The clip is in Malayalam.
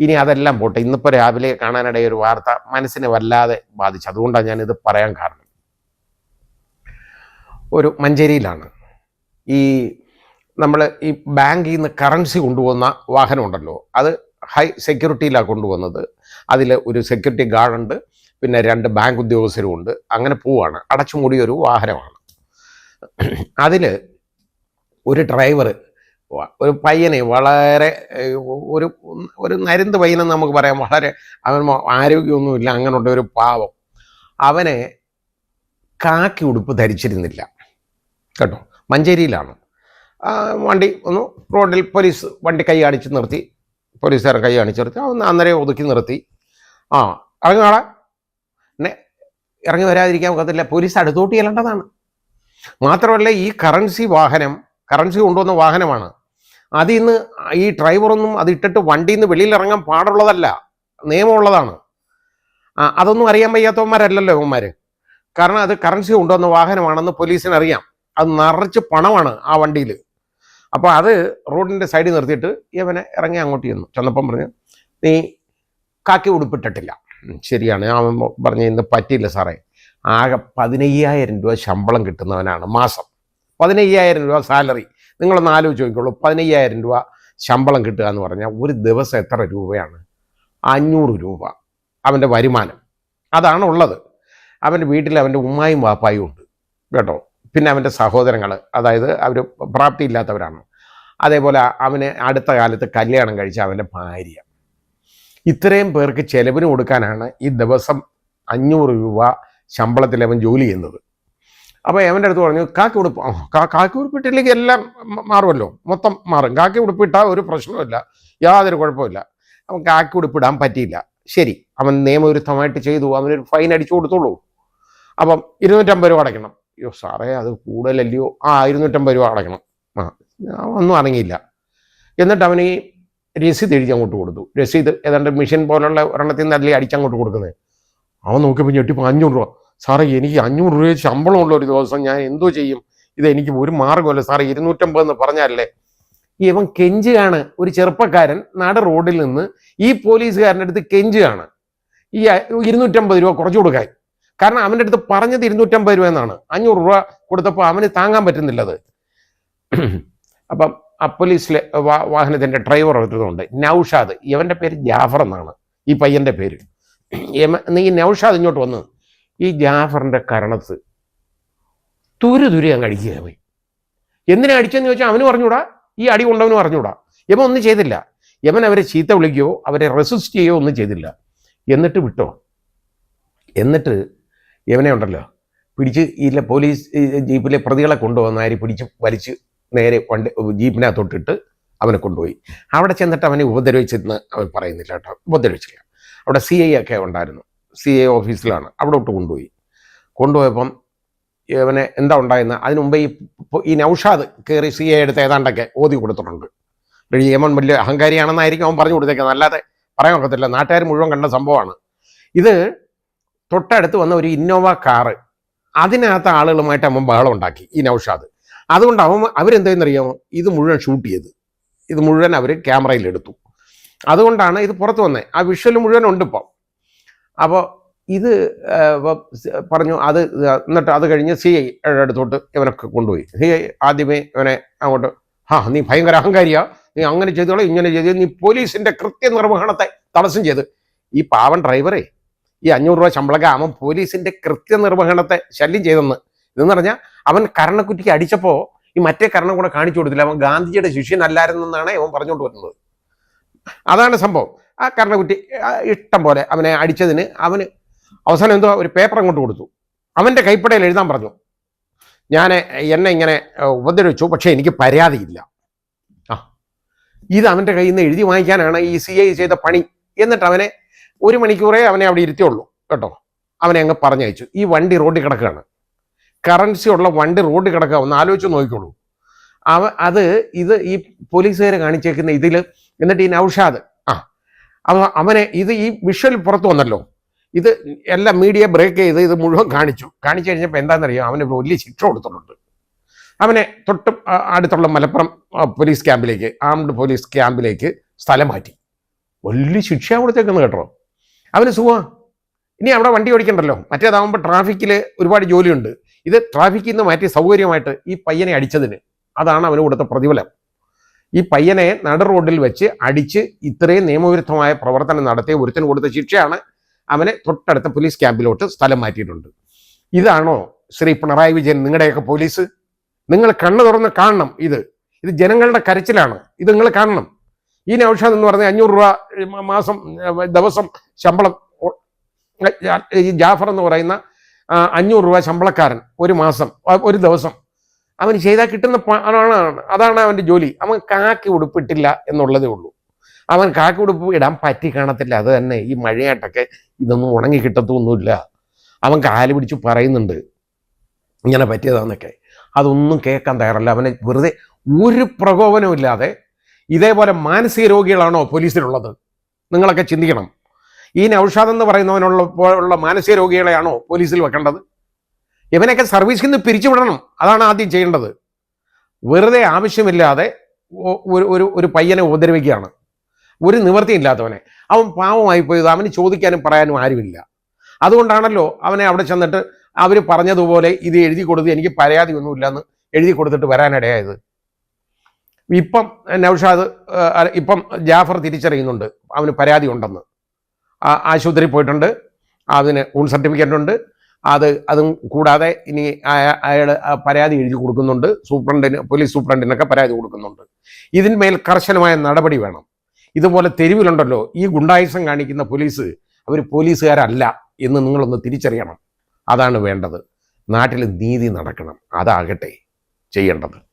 ഇനി അതെല്ലാം പോട്ടെ. ഇന്നിപ്പോൾ രാവിലെ കാണാനിടയ ഒരു വാർത്ത മനസ്സിനെ വല്ലാതെ ബാധിച്ചു. അതുകൊണ്ടാണ് ഞാനിത് പറയാൻ കാരണം. ഒരു മഞ്ചേരിയിലാണ്. ഈ നമ്മൾ ഈ ബാങ്കിൽ നിന്ന് കറൻസി കൊണ്ടുപോകുന്ന വാഹനമുണ്ടല്ലോ. അത് ഹൈ സെക്യൂരിറ്റിയിലാണ് കൊണ്ടുപോകുന്നത് അതിൽ ഒരു സെക്യൂരിറ്റി ഗാർഡുണ്ട്. പിന്നെ രണ്ട് ബാങ്ക് ഉദ്യോഗസ്ഥരും ഉണ്ട്. അങ്ങനെ പോവാണ്. അടച്ചുമൂടിയ ഒരു വാഹനമാണ്. അതിൽ ഒരു ഡ്രൈവർ ഒരു പയ്യനെ വളരെ ഒരു ഒരു നരുന്ത് പയ്യനെന്ന് നമുക്ക് പറയാം. വളരെ അവൻ ആരോഗ്യമൊന്നുമില്ല അങ്ങനെയുള്ള ഒരു പാവം. അവനെ കാക്കി ഉടുപ്പ് ധരിച്ചിരുന്നില്ല. കേട്ടോ? മഞ്ചേരിയിലാണ്. വണ്ടി ഒന്ന് റോഡിൽ പോലീസ് വണ്ടി കൈ അടിച്ച് നിർത്തി. പോലീസുകാരെ കൈ അടിച്ച് നിർത്തി. അവൻ അന്നേരം ഒതുക്കി നിർത്തി. ആ ഇറങ്ങാളെ എന്നെ ഇറങ്ങി വരാതിരിക്കാൻ ഒക്കത്തില്ല. പോലീസ് അടുത്തോട്ട് ചെല്ലേണ്ടതാണ്. മാത്രമല്ല ഈ കറൻസി വാഹനം കറൻസി കൊണ്ടുവന്ന വാഹനമാണ്. അതിൽ നിന്ന് ഈ ഡ്രൈവറൊന്നും അത് ഇട്ടിട്ട് വണ്ടിയിൽ നിന്ന് വെളിയിൽ ഇറങ്ങാൻ പാടുള്ളതല്ല. നിയമമുള്ളതാണ്. അതൊന്നും അറിയാൻ വയ്യാത്തവന്മാരല്ലല്ലോ ഇവന്മാർ കാരണം അത് കറൻസി കൊണ്ടുവന്ന വാഹനമാണെന്ന് പോലീസിന് അറിയാം അത് നിറച്ച് പണമാണ് ആ വണ്ടിയിൽ അപ്പോൾ അത് റോഡിന്റെ സൈഡിൽ നിർത്തിയിട്ട് ഇവനെ ഇറങ്ങി അങ്ങോട്ട് ചെന്നു. ചെന്നപ്പം പറഞ്ഞു നീ കാക്കി ഉടുപ്പിട്ടിട്ടില്ല. ശരിയാണ്. അവൻ പറഞ്ഞു ഇന്ന് പറ്റിയില്ല സാറേ. ആകെ പതിനയ്യായിരം രൂപ ശമ്പളം കിട്ടുന്നവനാണ് മാസം. പതിനയ്യായിരം രൂപ സാലറി. നിങ്ങളൊന്ന് ആലോചിച്ച് നോക്കിക്കോളൂ പതിനയ്യായിരം രൂപ ശമ്പളം കിട്ടുക എന്ന് പറഞ്ഞാൽ ഒരു ദിവസം എത്ര രൂപയാണ്? അഞ്ഞൂറ് രൂപ അവന്റെ വരുമാനം. അതാണ് ഉള്ളത്. അവന്റെ വീട്ടിൽ അവന്റെ ഉമ്മായും വാപ്പായും ഉണ്ട്. കേട്ടോ? പിന്നെ അവന്റെ സഹോദരങ്ങൾ അതായത് അവർ പ്രാപ്തിയില്ലാത്തവരാണ്. അതേപോലെ അവന് അടുത്ത കാലത്ത് കല്യാണം കഴിച്ച അവന്റെ ഭാര്യ. ഇത്രയും പേർക്ക് ചെലവിന് കൊടുക്കാനാണ് ഈ ദിവസം അഞ്ഞൂറ് രൂപ ശമ്പളത്തിൽ അവൻ ജോലി ചെയ്യുന്നത്. അപ്പോൾ അവന്റെ അടുത്ത് പറഞ്ഞു കാക്കി ഉടുപ്പ് കാക്കി ഉടുപ്പിട്ടില്ലെങ്കിൽ എല്ലാം മാറുമല്ലോ? മൊത്തം മാറും. കാക്കി ഉടുപ്പിട്ടാൽ ഒരു പ്രശ്നമില്ല യാതൊരു കുഴപ്പമില്ല അവൻ കാക്കി ഉടുപ്പിടാൻ പറ്റിയില്ല. ശരി അവൻ നിയമവിരുദ്ധമായിട്ട് ചെയ്തു. അവനൊരു ഫൈൻ അടിച്ചു കൊടുത്തോളൂ. അപ്പം ഇരുന്നൂറ്റമ്പത് രൂപ അടയ്ക്കണം. അയ്യോ സാറേ അത് കൂടുതലല്ലയോ? ആ ഇരുന്നൂറ്റമ്പത് രൂപ അടയ്ക്കണം. ആ ഒന്നും അടങ്ങിയില്ല. എന്നിട്ട് അവന് ഈ രസീത് എഴുതി അങ്ങോട്ട് കൊടുത്തു. രസീത് ഏതാണ്ട് മിഷൻ പോലുള്ള ഒരെണ്ണത്തിൽ നിന്ന് അതിൽ അടിച്ചങ്ങോട്ട് കൊടുക്കുന്നത്? അവൻ നോക്കിയപ്പോൾ ഞെട്ടിപ്പോൾ അഞ്ഞൂറ് രൂപ. സാറേ എനിക്ക് അഞ്ഞൂറ് രൂപ ശമ്പളമുള്ള ഒരു ദിവസം ഞാൻ എന്തോ ചെയ്യും? ഇത് എനിക്ക് ഒരു മാർഗമല്ല സാറേ ഇരുന്നൂറ്റമ്പത് എന്ന് പറഞ്ഞാലേ ഇവൻ കെഞ്ചുകയാണ്. ഒരു ചെറുപ്പക്കാരൻ നാട് റോഡിൽ നിന്ന് ഈ പോലീസുകാരന്റെ അടുത്ത് കെഞ്ചുകയാണ്. ഈ ഇരുന്നൂറ്റമ്പത് രൂപ കുറച്ചു കൊടുക്കാൻ കാരണം അവന്റെ അടുത്ത് പറഞ്ഞത് ഇരുന്നൂറ്റമ്പത് രൂപ എന്നാണ്. അഞ്ഞൂറ് രൂപ കൊടുത്തപ്പോൾ അവന് താങ്ങാൻ പറ്റുന്നില്ലത് അപ്പം ആ പോലീസിലെ വാ- വാഹനത്തിന്റെ ഡ്രൈവർ എടുത്തതുകൊണ്ട് നൗഷാദ്. ഇവന്റെ പേര് ജാഫർ എന്നാണ്. ഈ പയ്യന്റെ പേര്. നീ നൗഷാദ് ഇങ്ങോട്ട് വന്ന്. ഈ ജാഫറിന്റെ കരണത്ത് തുരു തുരി അങ്ങ് അടിക്കുക പോയി എന്തിനാ അടിച്ചെന്ന് ചോദിച്ചാൽ അവന് പറഞ്ഞൂടാ ഈ അടി കൊണ്ടവന് പറഞ്ഞൂടാ യമൻ ഒന്നും ചെയ്തില്ല. യമൻ അവരെ ചീത്ത വിളിക്കുകയോ അവരെ റെസിസ്റ്റ് ചെയ്യുകയോ ഒന്നും ചെയ്തില്ല. എന്നിട്ട് വിട്ടോ? എന്നിട്ട് യമനെ ഉണ്ടല്ലോ പിടിച്ച് ഇല്ല പോലീസ് ജീപ്പിലെ പ്രതികളെ കൊണ്ടുവന്ന ആര് പിടിച്ച് വലിച്ച് നേരെ വണ്ടി ജീപ്പിനകത്തോട്ടിട്ട് അവനെ കൊണ്ടുപോയി. അവിടെ ചെന്നിട്ട് അവനെ ഉപദ്രവിച്ചെന്ന് അവൻ പറയുന്നില്ല കേട്ടോ ഉപദ്രവിച്ചില്ല. അവിടെ സി ഐ ഒക്കെ ഉണ്ടായിരുന്നു. സി എ ഓഫീസിലാണ് അവിടോട്ട് കൊണ്ടുപോയി. കൊണ്ടുപോയപ്പം ഇവനെ എന്താ ഉണ്ടായെന്ന് അതിനു മുമ്പ് ഈ ഈ നൗഷാദ് കയറി സി എ എടുത്ത് ഏതാണ്ടൊക്കെ ഓതി കൊടുത്തിട്ടുണ്ട്. യമൻ വലിയ അഹങ്കാരിയാണെന്നായിരിക്കും അവൻ പറഞ്ഞു കൊടുത്തേക്കുന്നത്. അല്ലാതെ പറയാൻ ഒക്കത്തില്ല. നാട്ടുകാർ മുഴുവൻ കണ്ട സംഭവമാണ്. ഇത് തൊട്ടടുത്ത് വന്ന ഒരു ഇന്നോവ കാറ് അതിനകത്ത് ആളുകളുമായിട്ട് അവൻ ബഹളം ഉണ്ടാക്കി ഈ നൗഷാദ്. അതുകൊണ്ട് അവൻ അവരെന്തെന്നറിയാമോ ഇത് മുഴുവൻ ഷൂട്ട് ചെയ്ത്. ഇത് മുഴുവൻ അവർ ക്യാമറയിൽ എടുത്തു. അതുകൊണ്ടാണ് ഇത് പുറത്ത് വന്നത് ആ വിഷ്വൽ മുഴുവൻ ഉണ്ട് ഇപ്പം അപ്പോൾ ഇത് പറഞ്ഞു അത് എന്നിട്ട് അത് കഴിഞ്ഞ് സി ഐ അടുത്തോട്ട് ഇവനൊക്കെ കൊണ്ടുപോയി. സി ഐ ആദ്യമേ ഇവനെ അങ്ങോട്ട് ആ നീ ഭയങ്കര അഹങ്കാരിയാ. നീ അങ്ങനെ ചെയ്തോളെ ഇങ്ങനെ ചെയ്തു. നീ പോലീസിന്റെ കൃത്യനിർവഹണത്തെ തടസ്സം ചെയ്ത്. ഈ പാവൻ ഡ്രൈവറെ ഈ അഞ്ഞൂറ് രൂപ ശമ്പളമൊക്കെ അവൻ പോലീസിന്റെ കൃത്യനിർവഹണത്തെ ശല്യം ചെയ്തെന്ന് ഇതെന്ന് പറഞ്ഞാൽ അവൻ കരണക്കുറ്റിക്ക് അടിച്ചപ്പോൾ ഈ മറ്റേ കരണം കൂടെ കാണിച്ചു കൊടുത്തില്ല. അവൻ ഗാന്ധിജിയുടെ ശിഷ്യനല്ലായിരുന്നെന്നാണ് അവൻ പറഞ്ഞുകൊണ്ട് വരുന്നത്. അതാണ് സംഭവം. ആ കരണക്കുറ്റി ഇഷ്ടം പോലെ അവനെ അടിച്ചതിന് അവന് അവസാനം എന്തോ ഒരു പേപ്പർ അങ്ങോട്ട് കൊടുത്തു. അവന്റെ കൈപ്പടയിൽ എഴുതാൻ പറഞ്ഞു. ഞാൻ എന്നെ ഇങ്ങനെ ഉപദ്രവിച്ചു പക്ഷേ എനിക്ക് പരാതിയില്ല. ആ. ഇത് അവന്റെ കയ്യിൽ നിന്ന് എഴുതി വാങ്ങിക്കാനാണ് ഈ സി ഐ ചെയ്ത പണി. എന്നിട്ട് അവനെ ഒരു മണിക്കൂറേ അവനെ അവിടെ ഇരുത്തിയുള്ളൂ കേട്ടോ. അവനെ അങ്ങ് പറഞ്ഞയച്ചു. ഈ വണ്ടി റോഡിൽ കിടക്കുകയാണ്. കറൻസി ഉള്ള വണ്ടി റോഡിൽ കിടക്കുക ഒന്ന് ആലോചിച്ച് നോക്കിക്കോളൂ. അവ അത് ഇത് ഈ പോലീസുകാരെ കാണിച്ചേക്കുന്ന ഇതിൽ എന്നിട്ട് ഈ നൗഷാദ് അവ അവനെ ഇത് ഈ വിഷ്വൽ പുറത്തു വന്നല്ലോ. ഇത് എല്ലാ മീഡിയ ബ്രേക്ക് ചെയ്ത് ഇത് മുഴുവൻ കാണിച്ചു. കാണിച്ചു കഴിഞ്ഞപ്പോൾ എന്താണെന്നറിയാം? അവന് വലിയ ശിക്ഷ കൊടുത്തിട്ടുണ്ട്. അവനെ തൊട്ട് അടുത്തുള്ള മലപ്പുറം പോലീസ് ക്യാമ്പിലേക്ക് ആംഡ് പോലീസ് ക്യാമ്പിലേക്ക് സ്ഥലം മാറ്റി. വലിയ ശിക്ഷ കൊടുത്തേക്കുന്നു കേട്ടോ. അവന് സുഖമാ. ഇനി അവിടെ വണ്ടി ഓടിക്കണ്ടല്ലോ. മറ്റേതാവുമ്പോൾ ട്രാഫിക്കിൽ ഒരുപാട് ജോലിയുണ്ട്. ഇത് ട്രാഫിക്കിൽ നിന്ന് മാറ്റി സൗകര്യമായിട്ട് ഈ പയ്യനെ അടിച്ചതിന്. അതാണ് അവന് കൊടുത്ത പ്രതിഫലം. ഈ പയ്യനെ നട റോഡിൽ വെച്ച് അടിച്ച് ഇത്രയും നിയമവിരുദ്ധമായ പ്രവർത്തനം നടത്തിയ ഒരുത്തിന് കൊടുത്ത ശിക്ഷയാണ് അവനെ തൊട്ടടുത്ത പോലീസ് ക്യാമ്പിലോട്ട് സ്ഥലം മാറ്റിയിട്ടുണ്ട്. ഇതാണോ ശ്രീ പിണറായി വിജയൻ നിങ്ങളുടെയൊക്കെ പോലീസ് നിങ്ങൾ കണ്ണു തുറന്ന് കാണണം ഇത്. ഇത് ജനങ്ങളുടെ കരച്ചിലാണ്. ഇത് നിങ്ങൾ കാണണം. ഈ നൌഷാദ് എന്ന് പറഞ്ഞ അഞ്ഞൂറ് രൂപ മാസം ദിവസം ശമ്പളം ജാഫർ എന്ന് പറയുന്ന അഞ്ഞൂറ് രൂപ ശമ്പളക്കാരൻ ഒരു മാസം ഒരു ദിവസം അവന് ചെയ്താൽ കിട്ടുന്ന പണമാണ് അതാണ് അവന്റെ ജോലി. അവൻ കാക്കി ഉടുപ്പിട്ടില്ല എന്നുള്ളതേ ഉള്ളൂ. അവൻ കാക്കി ഉടുപ്പ് ഇടാൻ പറ്റി കാണത്തില്ല. അത് തന്നെ ഈ മഴയായിട്ടൊക്കെ ഇതൊന്നും ഉണങ്ങി കിട്ടത്തൊന്നുമില്ല. അവൻ കാൽ പിടിച്ച് പറയുന്നുണ്ട് ഇങ്ങനെ പറ്റിയതാന്നൊക്കെ. അതൊന്നും കേൾക്കാൻ തയ്യാറല്ല. അവനെ വെറുതെ ഒരു പ്രകോപനവും ഇല്ലാതെ ഇതേപോലെ മാനസിക രോഗികളാണോ പോലീസിലുള്ളത്? നിങ്ങളൊക്കെ ചിന്തിക്കണം. ഈ നൌഷാദ് എന്ന് പറയുന്നവനുള്ള ഉള്ള മാനസിക രോഗികളെയാണോ പോലീസിൽ വെക്കേണ്ടത്? ഇവനൊക്കെ സർവീസിൽ നിന്ന് പിരിച്ചുവിടണം. അതാണ് ആദ്യം ചെയ്യേണ്ടത്. വെറുതെ ആവശ്യമില്ലാതെ ഒരു ഒരു പയ്യനെ ഉപദ്രവിക്കുകയാണ്. ഒരു നിവൃത്തിയില്ലാത്തവനെ. അവൻ പാവമായി പോയത് അവന് ചോദിക്കാനും പറയാനും ആരുമില്ല. അതുകൊണ്ടാണല്ലോ അവനെ അവിടെ ചെന്നിട്ട് അവർ പറഞ്ഞതുപോലെ ഇത് എഴുതി കൊടുത്ത് എനിക്ക് പരാതി ഒന്നുമില്ലെന്ന് എഴുതി കൊടുത്തിട്ട് വരാനിടയായത്. ഇപ്പം നൗഷാദ് ഇപ്പം ജാഫർ തിരിച്ചറിയുന്നുണ്ട് അവന് പരാതി ഉണ്ടെന്ന്. ആശുപത്രിയിൽ പോയിട്ടുണ്ട്. അതിന് ഊൺ സർട്ടിഫിക്കറ്റ് ഉണ്ട്. അത് അതും കൂടാതെ ഇനി അയാൾ പരാതി എഴുതി കൊടുക്കുന്നുണ്ട്. സൂപ്രണ്ടിന് പോലീസ് സൂപ്രണ്ടിനൊക്കെ പരാതി കൊടുക്കുന്നുണ്ട്. ഇതിന്മേൽ കർശനമായ നടപടി വേണം. ഇതുപോലെ തെരുവിലുണ്ടല്ലോ ഈ ഗുണ്ടായുസം കാണിക്കുന്ന പോലീസ് അവർ പോലീസുകാരല്ല എന്ന് നിങ്ങളൊന്ന് തിരിച്ചറിയണം. അതാണ് വേണ്ടത്. നാട്ടിൽ നീതി നടക്കണം. അതാകട്ടെ ചെയ്യേണ്ടത്.